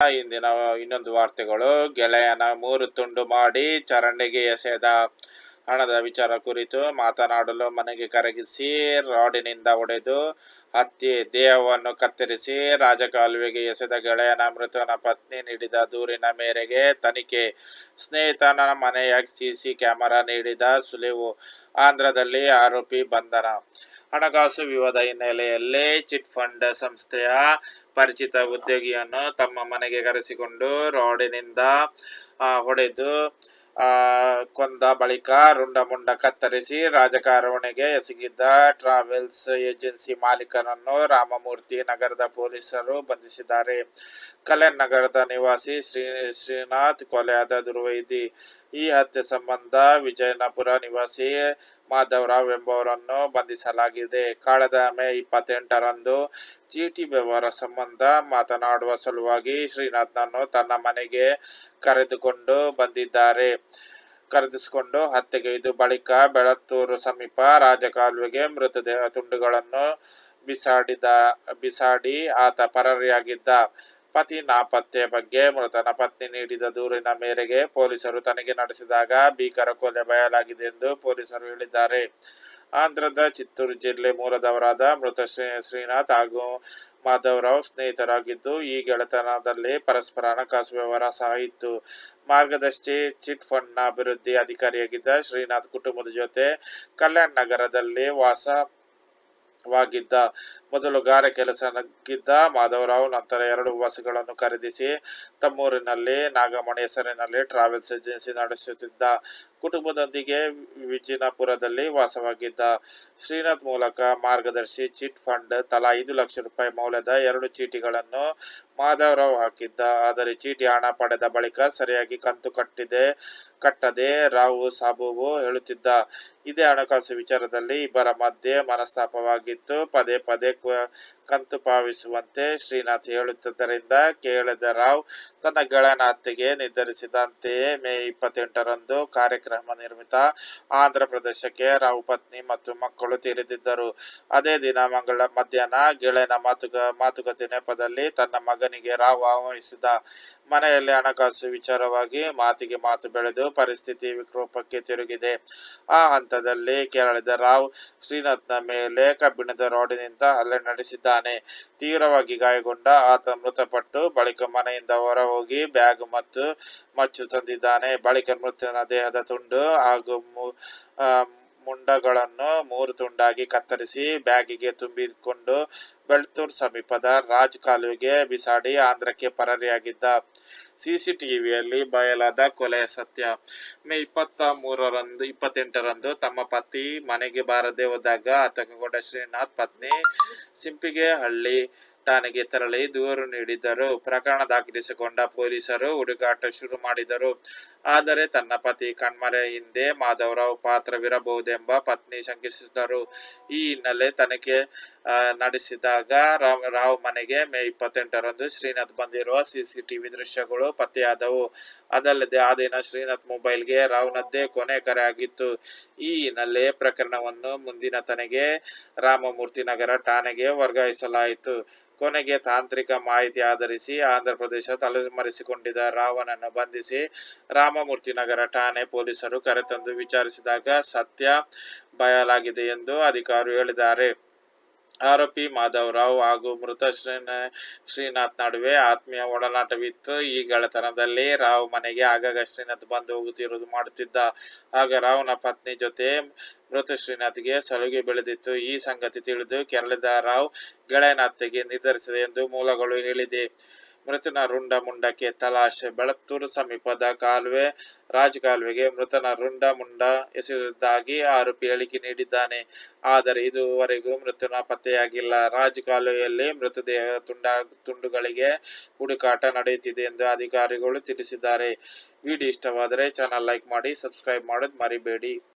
ಇಂದಿನ ಇನ್ನೊಂದು ವಾರ್ತೆಗಳು ಗೆಳೆಯನ ಮೂರು ತುಂಡು ಮಾಡಿ ಚರಂಡಿಗೆ ಎಸೆದ ಹಣದ ವಿಚಾರ ಕುರಿತು ಮಾತನಾಡಲು ಮನೆಗೆ ಕರಗಿಸಿ, ರಾಡಿನಿಂದ ಹೊಡೆದು ಹತ್ತಿ ದೇಹವನ್ನು ಕತ್ತರಿಸಿ, ರಾಜಕಾಲುವೆಗೆ ಎಸೆದ ಗೆಳೆಯನ ಮೃತನ ಪತ್ನಿ ನೀಡಿದ ದೂರಿನ ಮೇರೆಗೆ ತನಿಖೆ. ಸ್ನೇಹಿತನ ಮನೆಯ ಸಿಸಿ ಕ್ಯಾಮೆರಾ ನೀಡಿದ ಸುಳಿವು. ಆಂಧ್ರದಲ್ಲಿ ಆರೋಪಿ ಬಂಧನ. ಹಣಕಾಸು ವಿವಾದ ಹಿನ್ನೆಲೆಯಲ್ಲಿ ಚಿಟ್ ಫಂಡ್ ಸಂಸ್ಥೆಯ ಪರಿಚಿತ ಉದ್ಯೋಗಿಯನ್ನು ತಮ್ಮ ಮನೆಗೆ ಕರೆಸಿಕೊಂಡು ರಾಡಿನಿಂದ ಹೊಡೆದು ಕೊಂದ ಬಳಿಕ ರುಂಡಮುಂಡ ಕತ್ತರಿಸಿ ರಾಜಕಾರಣೆಗೆ ಎಸಗಿದ್ದ ಟ್ರಾವೆಲ್ಸ್ ಏಜೆನ್ಸಿ ಮಾಲೀಕನನ್ನು ರಾಮಮೂರ್ತಿ ನಗರದ ಪೊಲೀಸರು ಬಂಧಿಸಿದ್ದಾರೆ. ಕಲ್ಯಾಣ್ ನಗರದ ನಿವಾಸಿ ಶ್ರೀ, ಶ್ರೀನಾಥ್ ಕೊಲೆಯಾದ ದುರ್ವೈದಿ. ಈ ಹತ್ಯೆ ಸಂಬಂಧ ವಿಜಯನಪುರ ನಿವಾಸಿ ಮಾಧವರಾವ್ ಎಂಬುವರನ್ನು ಬಂಧಿಸಲಾಗಿದೆ. ಕಳೆದ ಮೇ ಇಪ್ಪತ್ತೆಂಟರಂದು ಚೀಟಿ ವ್ಯವಹಾರ ಸಂಬಂಧ ಮಾತನಾಡುವ ಸಲುವಾಗಿ ಶ್ರೀನಾಥ್ನನ್ನು ತನ್ನ ಮನೆಗೆ ಕರೆದುಕೊಂಡು ಬಂದಿದ್ದಾರೆ. ಕರೆದಿಸಿಕೊಂಡು ಹತ್ಯೆಗೈದು ಬಳಿಕ ಬೆಳತ್ತೂರು ಸಮೀಪ ರಾಜಕಾಲುವೆಗೆ ಮೃತದೇಹ ತುಂಡುಗಳನ್ನು ಬಿಸಾಡಿದ, ಬಿಸಾಡಿ ಆತ ಪರಾರಿಯಾಗಿದ್ದ. ಪತಿ ನಾಪತ್ತೆ ಬಗ್ಗೆ ಮೃತನ ಪತ್ನಿ ನೀಡಿದ ದೂರಿನ ಮೇರೆಗೆ ಪೊಲೀಸರು ತನಿಖೆ ನಡೆಸಿದಾಗ ಭೀಕರ ಕೊಲೆ ಬಯಲಾಗಿದೆ ಎಂದು ಪೊಲೀಸರು ಹೇಳಿದ್ದಾರೆ. ಆಂಧ್ರದ ಚಿತ್ತೂರು ಜಿಲ್ಲೆ ಮೂಲದವರಾದ ಮೃತ ಶ್ರೀ ಶ್ರೀನಾಥ್ ಹಾಗೂ ಮಾಧವರಾವ್ ಸ್ನೇಹಿತರಾಗಿದ್ದು, ಈ ಗೆಳೆತನದಲ್ಲಿ ಪರಸ್ಪರ ಹಣಕಾಸು ವ್ಯವಹಾರ ಸಹ ಇತ್ತು. ಮಾರ್ಗದರ್ಶಿ ಚಿಟ್ ಫಂಡ್ನ ಅಭಿವೃದ್ಧಿ ಅಧಿಕಾರಿಯಾಗಿದ್ದ ಶ್ರೀನಾಥ್ ಕುಟುಂಬದ ಜೊತೆ ಕಲ್ಯಾಣ್ ನಗರದಲ್ಲಿ ವಾಸ ವಾಗಿದ್ದ ಮೊದಲು ಗಾರೆ ಕೆಲಸಕ್ಕಿದ್ದ ಮಾಧವರಾವ್ ನಂತರ ಎರಡು ಬಸ್ಗಳನ್ನು ಖರೀದಿಸಿ ತಮ್ಮೂರಿನಲ್ಲಿ ನಾಗಮಣಿ ಹೆಸರಿನಲ್ಲಿ ಟ್ರಾವೆಲ್ಸ್ ಏಜೆನ್ಸಿ ನಡೆಸುತ್ತಿದ್ದ ಕುಟುಂಬದೊಂದಿಗೆ ವಿಜಯನಪುರದಲ್ಲಿ ವಾಸವಾಗಿದ್ದ ಶ್ರೀನಾಥ್ ಮೂಲಕ ಮಾರ್ಗದರ್ಶಿ ಚಿಟ್ ಫಂಡ್ ತಲಾ ಐದು ಲಕ್ಷ ರೂಪಾಯಿ ಮೌಲ್ಯದ ಎರಡು ಚೀಟಿಗಳನ್ನು ಮಾಧವರಾವ್ ಹಾಕಿದ್ದ. ಆದರೆ ಚೀಟಿ ಹಣ ಪಡೆದ ಬಳಿಕ ಸರಿಯಾಗಿ ಕಂತು ಕಟ್ಟಿದೆ, ಕಟ್ಟದೆ ರಾವು ಸಾಬುವು ಹೇಳುತ್ತಿದ್ದ. ಇದೇ ಹಣಕಾಸು ವಿಚಾರದಲ್ಲಿ ಇಬ್ಬರ ಮಧ್ಯೆ ಮನಸ್ತಾಪವಾಗಿತ್ತು. ಪದೇ ಪದೇ ಕಂತು ಪಾವಿಸುವಂತೆ ಶ್ರೀನಾಥ್ ಹೇಳುತ್ತಿದ್ದರಿಂದ ಕೇಳಿದ ರಾವ್, ತನ್ನ ಗೆಳನ ನಿರ್ಧರಿಸಿದಂತೆಯೇ ಮೇ ಇಪ್ಪತ್ತೆಂಟರಂದು ಕಾರ್ಯಕ್ರಮ ನಿರ್ಮಿತ ಆಂಧ್ರ ಪ್ರದೇಶಕ್ಕೆ ರಾವ್ ಪತ್ನಿ ಮತ್ತು ಮಕ್ಕಳು ತೆರೆದಿದ್ದರು. ಅದೇ ದಿನ ಮಂಗಳ ಮಧ್ಯಾಹ್ನ ಗೆಳೆಯನ ಮಾತುಕ ಮಾತುಕತೆ ನೆಪದಲ್ಲಿ ತನ್ನ ಮಗನಿಗೆ ರಾವ್ ಆಹ್ವಾನಿಸಿದ. ಮನೆಯಲ್ಲಿ ಹಣಕಾಸು ವಿಚಾರವಾಗಿ ಮಾತಿಗೆ ಮಾತು ಬೆಳೆದು ಪರಿಸ್ಥಿತಿ ವಿಕೋಪಕ್ಕೆ ತಿರುಗಿದೆ. ಆ ಹಂತದಲ್ಲಿ ಕೇರಳದ ರಾವ್ ಶ್ರೀನಾಥ್ನ ಮೇಲೆ ಕಬ್ಬಿಣದ ರಾಡಿನಿಂದ ಹಲ್ಲೆ ನಡೆಸಿದ್ದಾನೆ ತೀವ್ರವಾಗಿ ಗಾಯಗೊಂಡ ಆತ ಮೃತಪಟ್ಟು ಬಳಿಕ ಮನೆಯಿಂದ ಹೊರ ಹೋಗಿ ಬ್ಯಾಗ್ ಮತ್ತು ಮಚ್ಚು ತಂದಿದ್ದಾನೆ. ಬಳಿಕ ಮೃತನ ದೇಹದ ತುಂಡು ಹಾಗೂ ಮುಂಡಗಳನ್ನು ಮೂರು ತುಂಡಾಗಿ ಕತ್ತರಿಸಿ ಬ್ಯಾಗಿಗೆ ತುಂಬಿಕೊಂಡು ಬೆಳ್ತೂರ್ ಸಮೀಪದ ರಾಜ್ ಕಾಲುವೆಗೆ ಬಿಸಾಡಿ ಆಂಧ್ರಕ್ಕೆ ಪರಾರಿಯಾಗಿದ್ದ. ಸಿಸಿಟಿವಿಯಲ್ಲಿ ಬಯಲಾದ ಕೊಲೆಯ ಸತ್ಯ. ಮೇ ಇಪ್ಪತ್ತ ಮೂರರಂದು ಇಪ್ಪತ್ತೆಂಟರಂದು ತಮ್ಮ ಪತಿ ಮನೆಗೆ ಬಾರದೆ ಹೋದಾಗ ಆತಂಕಗೊಂಡ ಶ್ರೀನಾಥ್ ಪತ್ನಿ ಸಿಂಪಿಗೆ ಹಳ್ಳಿ ಠಾಣೆಗೆ ತೆರಳಿ ದೂರು ನೀಡಿದ್ದರು. ಪ್ರಕರಣ ದಾಖಲಿಸಿಕೊಂಡ ಪೊಲೀಸರು ಹುಡುಕಾಟ ಶುರು ಮಾಡಿದರು. ಆದರೆ ತನ್ನ ಪತಿ ಕಣ್ಮರೆ ಹಿಂದೆ ಮಾಧವರಾವ್ ಪಾತ್ರವಿರಬಹುದೆಂಬ ಪತ್ನಿ ಶಂಕಿಸಿದರು ಈ ಹಿನ್ನೆಲೆ ತನಿಖೆ ನಡೆಸಿದಾಗ ರಾವ್ ರಾವ್ ಮನೆಗೆ ಮೇ ಇಪ್ಪತ್ತೆಂಟರಂದು ಶ್ರೀನಾಥ್ ಬಂದಿರುವ ಸಿಸಿಟಿವಿ ದೃಶ್ಯಗಳು ಪತ್ತೆಯಾದವು. ಅದಲ್ಲದೆ ಆ ದಿನ ಶ್ರೀನಾಥ್ ಮೊಬೈಲ್ಗೆ ರಾವ್ನದ್ದೇ ಕೊನೆ ಕರೆ ಆಗಿತ್ತು. ಈ ಹಿನ್ನೆಲೆ ಪ್ರಕರಣವನ್ನು ಮುಂದಿನ ತನಗೆ ರಾಮಮೂರ್ತಿ ನಗರ ಠಾಣೆಗೆ ವರ್ಗಾಯಿಸಲಾಯಿತು. ಕೊನೆಗೆ ತಾಂತ್ರಿಕ ಮಾಹಿತಿ ಆಧರಿಸಿ ಆಂಧ್ರ ಪ್ರದೇಶ ತಲೆಮರೆಸಿಕೊಂಡಿದ್ದ ರಾವನನ್ನು ಬಂಧಿಸಿ ರಾಮಮೂರ್ತಿ ನಗರ ಠಾಣೆ ಪೊಲೀಸರು ಕರೆತಂದು ವಿಚಾರಿಸಿದಾಗ ಸತ್ಯ ಬಯಲಾಗಿದೆ ಎಂದು ಅಧಿಕಾರಿ ಹೇಳಿದ್ದಾರೆ. ಆರೋಪಿ ಮಾಧವರಾವ್ ಹಾಗೂ ಮೃತ ಶ್ರೀನ ಶ್ರೀನಾಥ್ ನಡುವೆ ಆತ್ಮೀಯ ಒಡನಾಟವಿತ್ತು. ಈ ಗೆಳೆತನದಲ್ಲಿ ರಾವ್ ಮನೆಗೆ ಆಗಾಗ ಶ್ರೀನಾಥ್ ಬಂದು ಹೋಗುತ್ತಿರುವುದು ಮಾಡುತ್ತಿದ್ದ. ಆಗ ರಾವ್ನ ಪತ್ನಿ ಜೊತೆ ಮೃತ ಶ್ರೀನಾಥ್ಗೆ ಸಲುಗೆ ಬೆಳೆದಿತ್ತು. ಈ ಸಂಗತಿ ತಿಳಿದು ಕೆರಳಿದ ರಾವ್ ಗೆಳೆಯನ ಹತ್ಯೆಗೆ ನಿರ್ಧರಿಸಿದೆ ಎಂದು ಮೂಲಗಳು ಹೇಳಿದೆ. ಮೃತನ ರುಂಡ ಮುಂಡಕ್ಕೆ ತಲಾಶೆ ಬೆಳತ್ತೂರು ಸಮೀಪದ ಕಾಲುವೆ ರಾಜ್ ಕಾಲುವೆಗೆ ಮೃತನ ರುಂಡ ಮುಂಡ ಎಸೆದಿದ್ದಾಗಿ ಆರೋಪಿ ಹೇಳಿಕೆ ನೀಡಿದ್ದಾನೆ. ಆದರೆ ಇದುವರೆಗೂ ಮೃತನ ಪತ್ತೆಯಾಗಿಲ್ಲ. ರಾಜ್ ಕಾಲುವೆಯಲ್ಲಿ ಮೃತದೇಹ ತುಂಡ, ತುಂಡುಗಳಿಗೆ ಹುಡುಕಾಟ ನಡೆಯುತ್ತಿದೆ ಎಂದು ಅಧಿಕಾರಿಗಳು ತಿಳಿಸಿದ್ದಾರೆ. ವಿಡಿಯೋ ಇಷ್ಟವಾದರೆ ಚಾನಲ್ ಲೈಕ್ ಮಾಡಿ, ಸಬ್ಸ್ಕ್ರೈಬ್ ಮಾಡೋದು ಮರಿಬೇಡಿ.